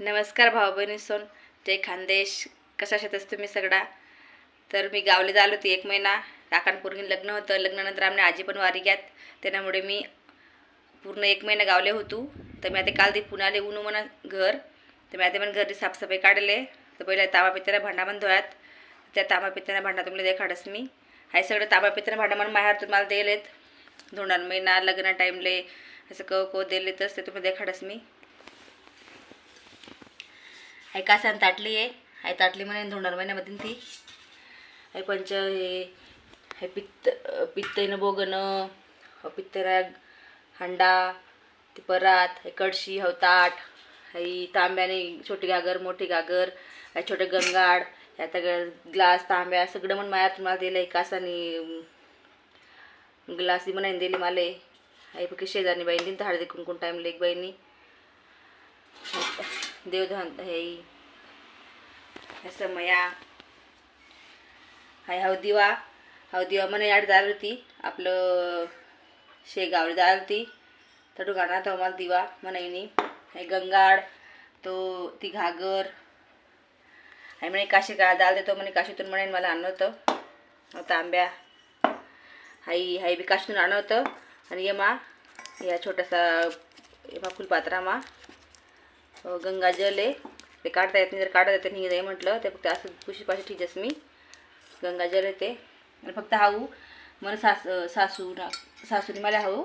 नमस्कार भाऊ बहिणी सोन. जय खानदेश. कशा शेतच तुम्ही सगळा तर मी गावले आलो होती एक महिना. काकांपूर्वी लग्न होतं. लग्नानंतर आमने आजी पण वारी घ्यात त्याच्यामुळे मी पूर्ण एक महिना गावले होतो. तर मी आता काल ती पुण्याले ऊन म्हणा घर. तर मी आता पण घरी साफसफाई काढले. तर पहिले तांबा पित्याला भांडा पण धुयात त्या तांबा पित्याला भांडा तुम्हाला देखाडस मी. हे सगळं तांबा पित्याला भांडा म्हणून माझ्या तुम्हाला दिलेत. धोंडार महिना लग्न टाईमले असं कव कव दिलेतच ते तुम्ही देखाडस मी. हाय कासान ताटली आहे. हाय ताटली म्हणे धोंडार महिन्यामध्ये ती. हाय पंच हे? हाय पित्त पित्तनं बोगणं पित्तरा हंडा ती परात हे कडशी हव ताट हाई तांब्याने छोटी गागर मोठी गागर हाय छोटे गंगाड ह्या सगळं ग्लास तांब्या सगळं म्हणून माया तुम्हाला दिलं आहे कासानी. ग्लास म्हणायन दिली मला. आहे फक्त शेजारी बाईंनी तर हळदी कुंकून टाईमला एक बाईंनी. देवधान हे। समया। हाय हवदिवा दिवा। हाव दिवा म्हणे याड जाल होती। आपलं शेगाव जाल होती। तर गाणा तो मला दिवा म्हणाईनी हे गंगाड तो ती घागर। हाय म्हणे काशी का दाल देतो म्हणे काशीतून म्हणेन मला आणलं होतं। तांब्या हाई हाई बी काशीतून आणलं होतं। आणि यमा या छोटासा यमा फुलपात्रामा हो, गंगाजल आहे. ते काढता येत नाही जर काढता येत नाही म्हटलं ते फक्त असं खुशीपाशी ठीकच मी. गंगाजल येते आणि फक्त हाऊ मला सास सासू ना सासूने मला हाऊ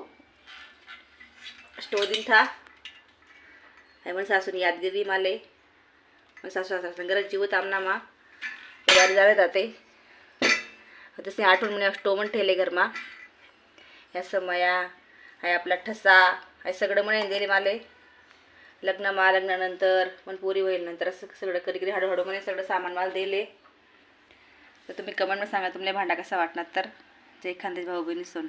स्टोव दिल था हाय म्हण सासूने यादगिरी माले मग सासू सासू गरज जीव तामना मा वारी जावे जाते. तसे आठवण म्हणे स्टोव म्हण ठेले घरमा. ह्या समया हाय आपला ठसा हाय सगळं म्हणे दिले माले. लग्न मा लग्नानंतर पण पुरी होईल नंतर असं सगळं कधी कधी हळूहळू म्हणे सगळं सामान मला दिले. तर तुम्ही कमेंटमध्ये सांगा तुम्हाला भांडा कसा वाटणार? तर जय खानदेश भाऊ बहिणी सोन